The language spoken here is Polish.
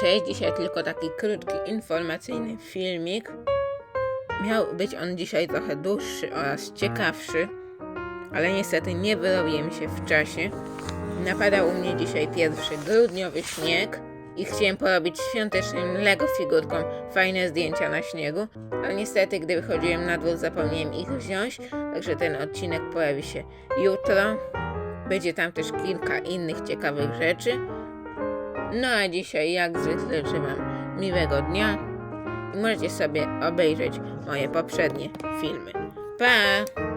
Cześć, dzisiaj tylko taki krótki, informacyjny filmik. Miał być on dzisiaj trochę dłuższy oraz ciekawszy, ale niestety nie wyrobiłem się w czasie. Napadał u mnie dzisiaj pierwszy grudniowy śnieg i chciałem porobić świątecznym Lego figurkom fajne zdjęcia na śniegu, ale niestety, gdy wychodziłem na dwór, zapomniałem ich wziąć, także ten odcinek pojawi się jutro. Będzie tam też kilka innych ciekawych rzeczy. No a dzisiaj, jak zwykle, życzę Wam miłego dnia i możecie sobie obejrzeć moje poprzednie filmy. Pa!